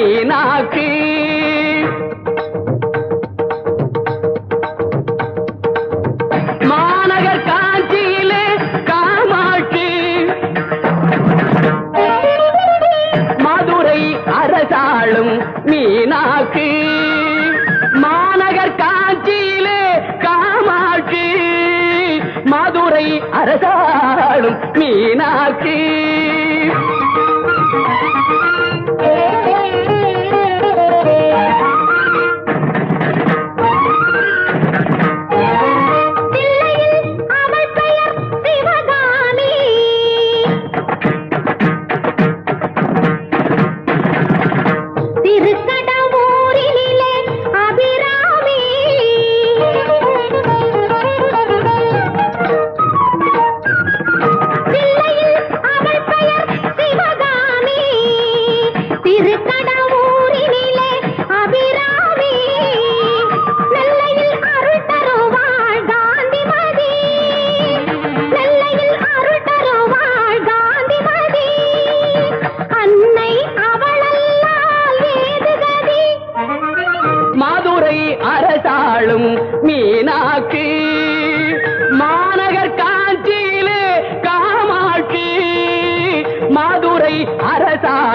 மீனாட்சி மாநகர் காஞ்சியிலே காமாட்சி. மதுரை அரசாளும் மீனாட்சி மாநகர் காஞ்சியிலே காமாட்சி. மதுரை அரசாளும் மீனாட்சி you.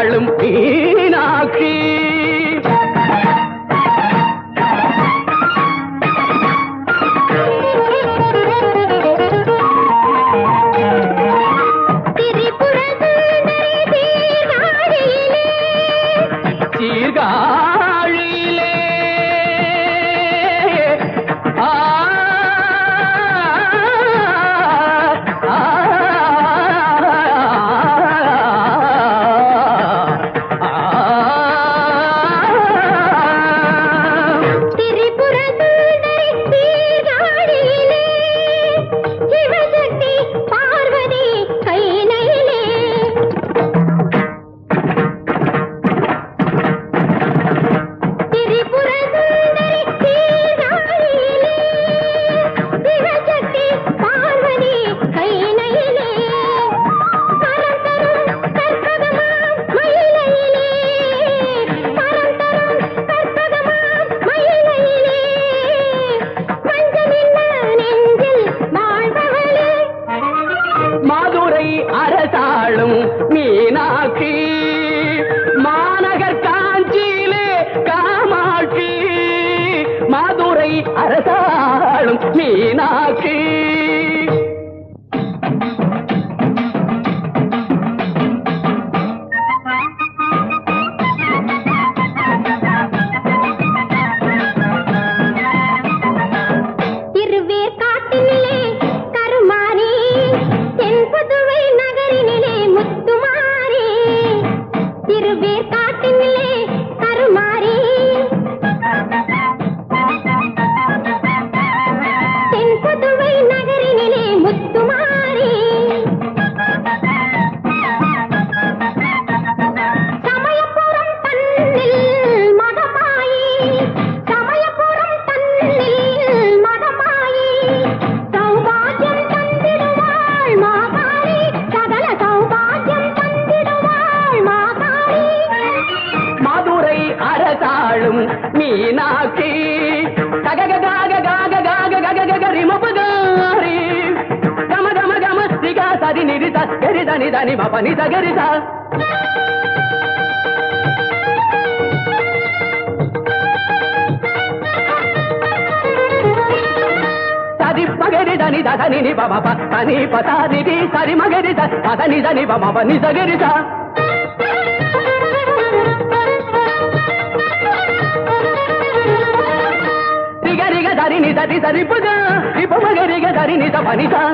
அரசாளும் மீனாட்சி దని దని మ పని దగరిద సరి మగరి దని దని ని బమ పని పతాని సరి మగరి దని దని బమ పని దగరిద రిగరిగ ధరి నిధరి సరిపుగా రిపమగరిగ ధరి నిధ పనిదా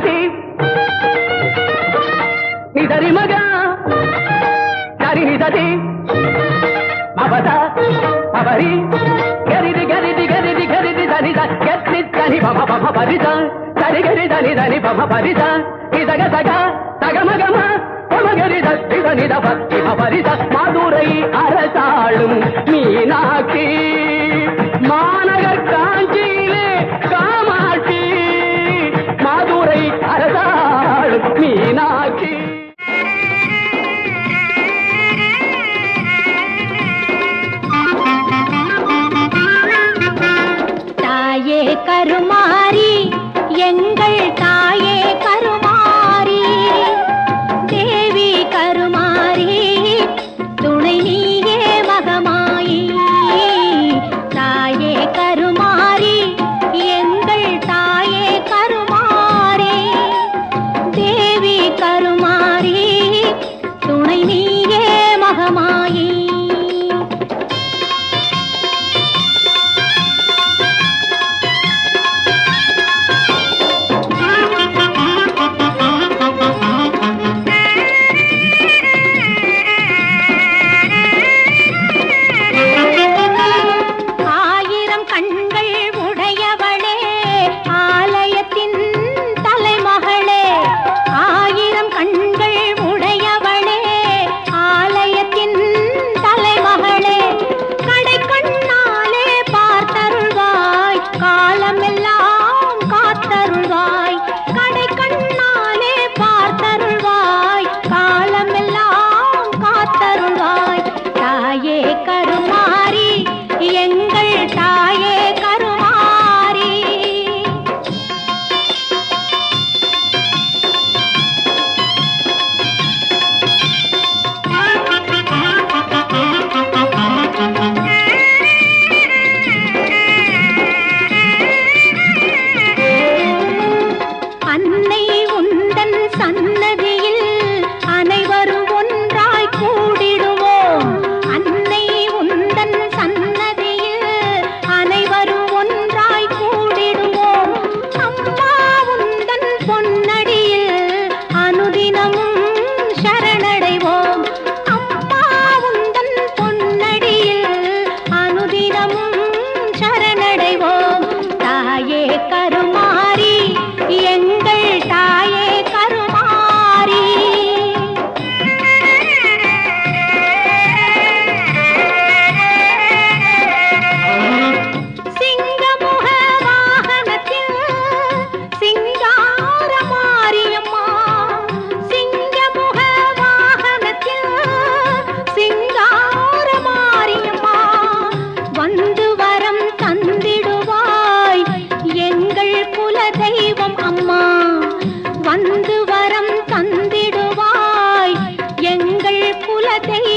ದಾರಿ ನಿದರಿ ಮಗ ದಾರಿ ನಿದರಿ ಮಮದ ಮವರಿ ಗರಿದಿ ಗರಿದಿ ಗರಿದಿ ಗರಿದಿ ದನಿ ದನಿ ದನಿ ಬಮ ಬಮ ಬರಿದ ದನಿ ಗರಿ ದನಿ ದನಿ ಬಮ ಬರಿದ ನಿದಗ ದಗ ತಗ ಮಗ மகரித சிவனித பக்தி மபரித மதுரை அரசாளும் மீனாட்சி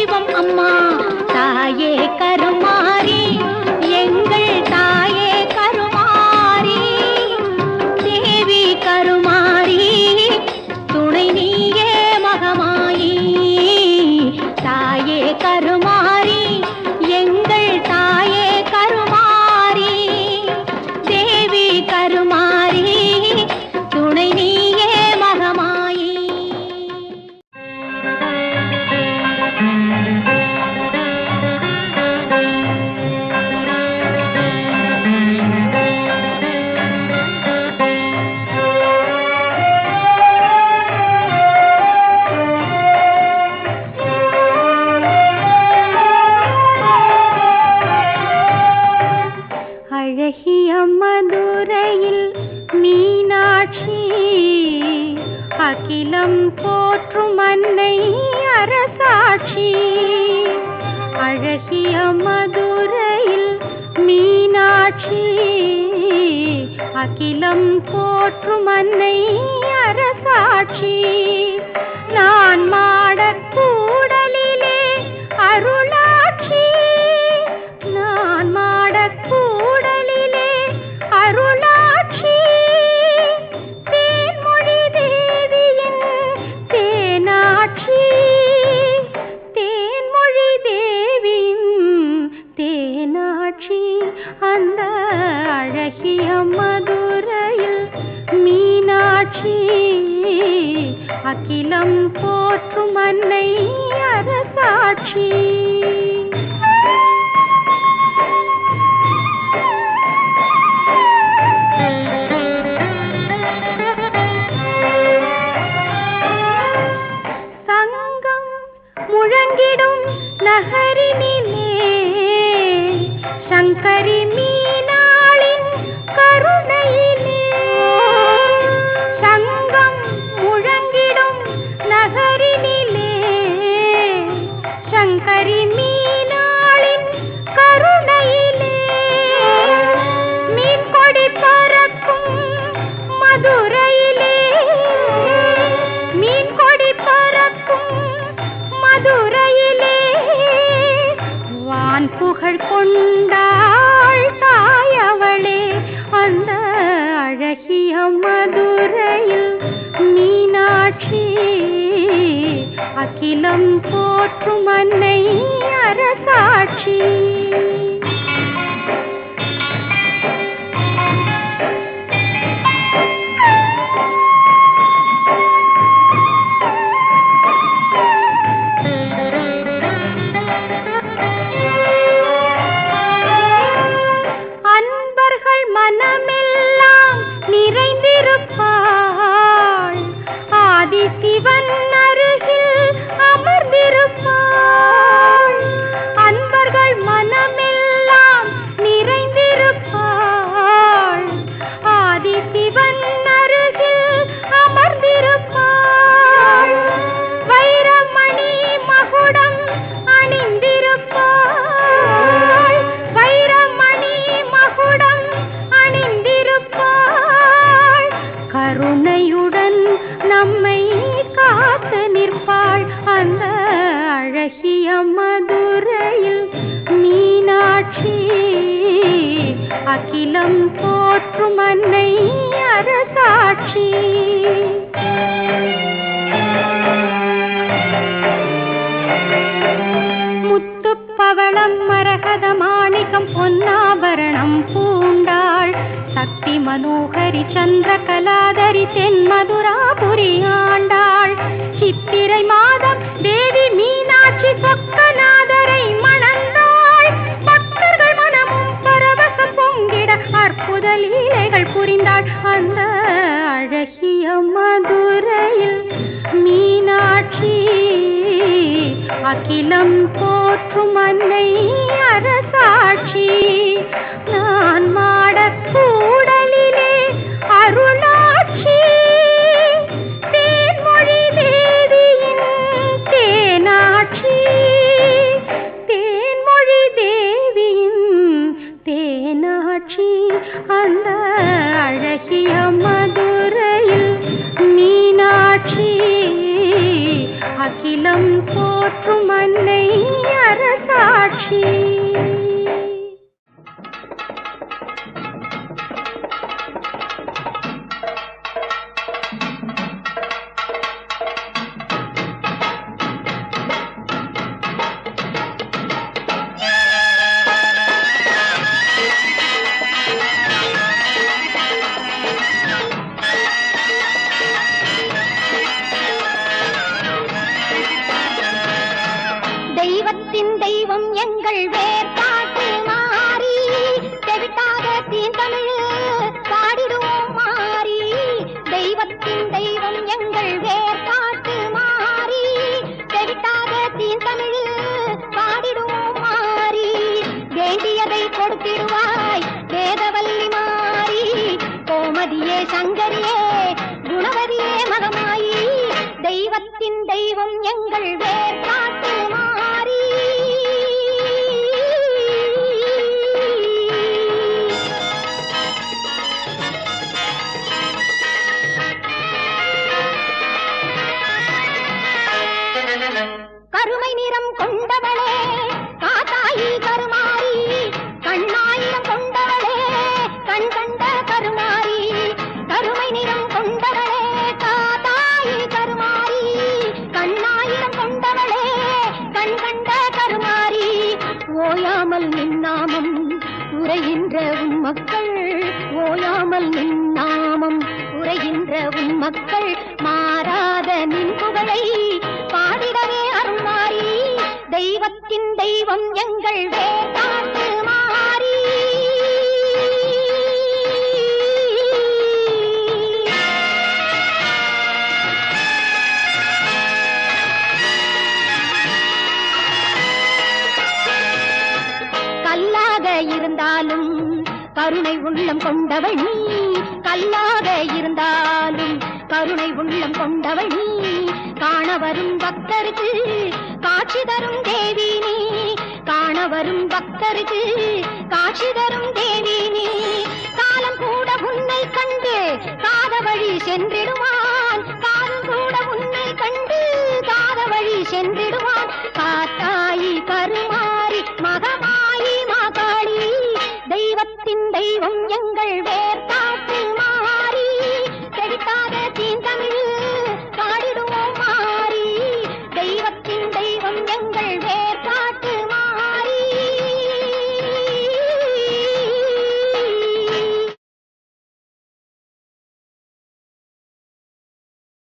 देवम अम्मा ताये कर அகிலம் போற்றும் அன்னை அரசாட்சி. நான் மாடக் கூடலிலே அருளாட்சி. நான் மாடக் கூடலிலே அருளாட்சி. தேன்மொழி தேவியின் தேனாட்சி. தேன்மொழி தேவியின் தேனாட்சி. அந்த அழகிய அகிலம் போற்றும் அன்னை அரசாட்சி. சங்கம் முழங்கிடும் நகரினிலே சங்கரி மீனாளின் கருணையிலே வான் புகழ் கொண்டாள் தாயவளே அந்த அழகிய மதுரையில் மீனாட்சி அகிலம் போற்றும் அன்னை அரசாட்சி. முத்துப் மரகத மாணிக்கம் பொன்னாபரணம் பூண்டாள். சக்தி மனோகரி சந்திர கலாதரி தென் மதுராபுரி ஆண்டாள். சித்திரை மாதம் தேவி மீனாட்சி சொக்கநாதரை மணந்தாள். பக்தர்கள் மனமும் பரவசம் பொங்கிட அற்புத லீலைகள் புரிந்தாள். அந்த அழகிய மதுரையில் மீனாட்சி அகிலம் போற்றும் அன்னை அரசா அகிலம் போற்றும் அன்னை அரசாட்சி. தெய்வத்தின் தெய்வம் எங்கள் வேர்பாட்டு மாறி செவிட்டாக தீந்தமிழ் பாடிடுவோம் மாறி. தெய்வத்தின் தெய்வம் எங்கள் வேர்பாட்டு மாறி செவிட்டாக தீந்தமிழ் பாடிடுவோம் மாறி. வேண்டியதை கொடுத்திடுவாய் வேதவல்லி மாறி. கோமதியே சங்கரியே குணவதியே மகமாயி தெய்வத்தின் தெய்வம் எங்கள் வேர்பாட்டு மாறி உரைகின்ற உன் மக்கள் ஓயாமல் நின்னாமம் உரைகின்ற உன் மக்கள் மாறாத நின் புகழை பாடிடவே அருள்மாறி தெய்வத்தின் தெய்வம் எங்கள் வேதாட்டு கருணை உள்ளம் கொண்டவள் நீ. கல்லாக இருந்தாலும் கருணை உள்ளம் கொண்டவள் நீ. காண வரும் பக்தருக்கு காட்சி தரும் தேவி நீ. காண வரும் பக்தருக்கு காட்சி தரும் தேவி நீ. காலம் கூட உன்னை கண்டு காத வழி சென்றிடுவான் மகமாயி